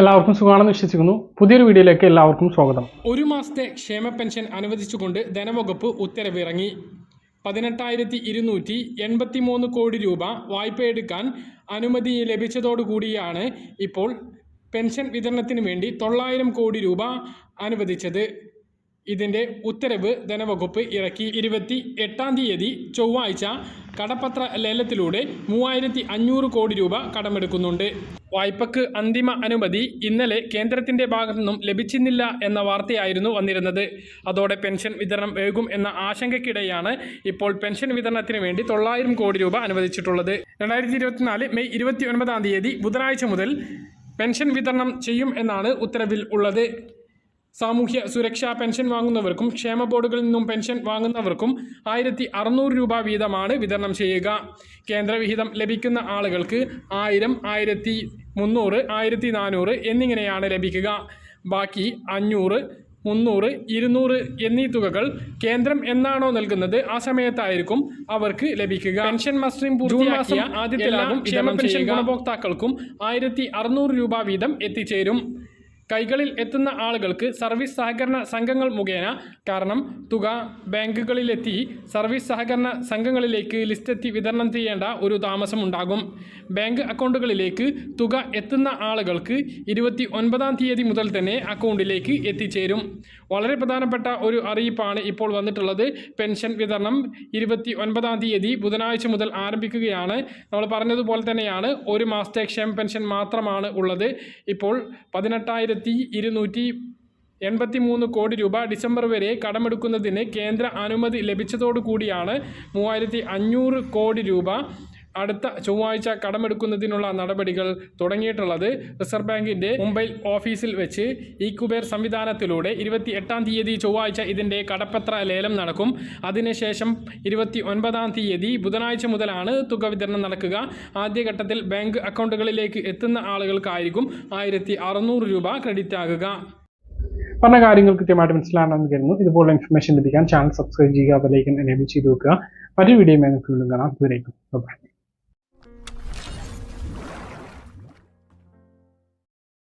എല്ലാവർക്കും സുഖമാണെന്ന് വിശ്വസിക്കുന്നു. പുതിയൊരു വീഡിയോയിലേക്ക് എല്ലാവർക്കും സ്വാഗതം. ഒരു മാസത്തെ ക്ഷേമ പെൻഷൻ അനുവദിച്ചുകൊണ്ട് ധനവകുപ്പ് ഉത്തരവിറങ്ങി. പതിനെട്ടായിരത്തി ഇരുന്നൂറ്റി എൺപത്തി മൂന്ന് കോടി രൂപ വായ്പയെടുക്കാൻ അനുമതി ലഭിച്ചതോടുകൂടിയാണ് ഇപ്പോൾ പെൻഷൻ വിതരണത്തിന് വേണ്ടി തൊള്ളായിരം കോടി രൂപ അനുവദിച്ചത്. ഇതിന്റെ ഉത്തരവ് ധനവകുപ്പ് ഇറക്കി. ഇരുപത്തി എട്ടാം തീയതി ചൊവ്വാഴ്ച കടപ്പത്ര ലേലത്തിലൂടെ മൂവായിരത്തി അഞ്ഞൂറ് കോടി രൂപ കടമെടുക്കുന്നുണ്ട്. വായ്പക്ക് അന്തിമ അനുമതി ഇന്നലെ കേന്ദ്രത്തിന്റെ ഭാഗത്തു നിന്നും ലഭിച്ചിരുന്നില്ല എന്ന വാർത്തയായിരുന്നു വന്നിരുന്നത്. അതോടെ പെൻഷൻ വിതരണം വേകും എന്ന ആശങ്കയ്ക്കിടെയാണ് ഇപ്പോൾ പെൻഷൻ വിതരണത്തിന് വേണ്ടി തൊള്ളായിരം കോടി രൂപ അനുവദിച്ചിട്ടുള്ളത്. രണ്ടായിരത്തി ഇരുപത്തിനാല് മെയ് ഇരുപത്തി ഒൻപതാം തീയതി ബുധനാഴ്ച മുതൽ പെൻഷൻ വിതരണം ചെയ്യും എന്നാണ് ഉത്തരവിൽ ഉള്ളത്. സാമൂഹ്യ സുരക്ഷാ പെൻഷൻ വാങ്ങുന്നവർക്കും ക്ഷേമ ബോർഡുകളിൽ നിന്നും പെൻഷൻ വാങ്ങുന്നവർക്കും ആയിരത്തി അറുന്നൂറ് രൂപ വീതമാണ് വിതരണം ചെയ്യുക. കേന്ദ്രവിഹിതം ലഭിക്കുന്ന ആളുകൾക്ക് ആയിരം ആയിരത്തി മുന്നൂറ് ആയിരത്തി നാനൂറ് എന്നിങ്ങനെയാണ് ലഭിക്കുക. ബാക്കി അഞ്ഞൂറ് മുന്നൂറ് ഇരുന്നൂറ് എന്നീ തുകകൾ കേന്ദ്രം എന്നാണോ നൽകുന്നത് ആ സമയത്തായിരിക്കും അവർക്ക് ലഭിക്കുക. പെൻഷൻ മസ്റ്ററിംഗ് പൂർത്തിയാക്കിയ ആദ്യത്തെ ക്ഷേമ പെൻഷൻ ഗുണഭോക്താക്കൾക്കും ആയിരത്തി അറുന്നൂറ് രൂപ വീതം എത്തിച്ചേരും. കൈകളിൽ എത്തുന്ന ആളുകൾക്ക് സർവീസ് സഹകരണ സംഘങ്ങൾ മുഖേന കാരണം തുക ബാങ്കുകളിലെത്തി സർവീസ് സഹകരണ സംഘങ്ങളിലേക്ക് ലിസ്റ്റെത്തി വിതരണം ചെയ്യേണ്ട ഒരു താമസമുണ്ടാകും ബാങ്ക് അക്കൗണ്ടുകളിലേക്ക് തുക എത്തുന്ന ആളുകൾക്ക് ഇരുപത്തി ഒൻപതാം തീയതി മുതൽ തന്നെ അക്കൗണ്ടിലേക്ക് എത്തിച്ചേരും. വളരെ പ്രധാനപ്പെട്ട ഒരു അറിയിപ്പാണ് ഇപ്പോൾ വന്നിട്ടുള്ളത്. പെൻഷൻ വിതരണം ഇരുപത്തി ഒൻപതാം തീയതി ബുധനാഴ്ച മുതൽ ആരംഭിക്കുകയാണ്. നമ്മൾ പറഞ്ഞതുപോലെ തന്നെയാണ് ഒരു മാസത്തെ ക്ഷേമ പെൻഷൻ മാത്രമാണ് ഉള്ളത്. ഇപ്പോൾ പതിനെട്ടായിരത്തി ഇരുന്നൂറ്റി എൺപത്തി മൂന്ന് കോടി രൂപ ഡിസംബർ വരെ കടമെടുക്കുന്നതിന് കേന്ദ്ര അനുമതി ലഭിച്ചതോടുകൂടിയാണ് മൂവായിരത്തി അഞ്ഞൂറ് കോടി രൂപ അടുത്ത ചൊവ്വാഴ്ച കടമെടുക്കുന്നതിനുള്ള നടപടികൾ തുടങ്ങിയിട്ടുള്ളത് റിസർവ് ബാങ്കിന്റെ മുംബൈ ഓഫീസിൽ വെച്ച് ഈ കുബേർ സംവിധാനത്തിലൂടെ ഇരുപത്തി എട്ടാം തീയതി ചൊവ്വാഴ്ച ഇതിന്റെ കടപ്പത്ര ലേലം നടക്കും. അതിനുശേഷം ഇരുപത്തി ഒൻപതാം തീയതി ബുധനാഴ്ച മുതലാണ് തുക വിതരണം നടക്കുക. ആദ്യഘട്ടത്തിൽ ബാങ്ക് അക്കൗണ്ടുകളിലേക്ക് എത്തുന്ന ആളുകൾക്കായിരിക്കും ആയിരത്തി രൂപ ക്രെഡിറ്റ് ആകുക. പറഞ്ഞ കാര്യങ്ങൾ കൃത്യമായിട്ട് മനസ്സിലാണെന്ന് കരുതുന്നു. ഇതുപോലുള്ള ഇൻഫർമേഷൻ ലഭിക്കാൻ ചാനൽ സബ്സ്ക്രൈബ് ചെയ്യുക അതിലേക്ക് എനേബിൾ ചെയ്ത് വെക്കുക. മറ്റൊരു വീഡിയോ നമുക്ക് കാണാം.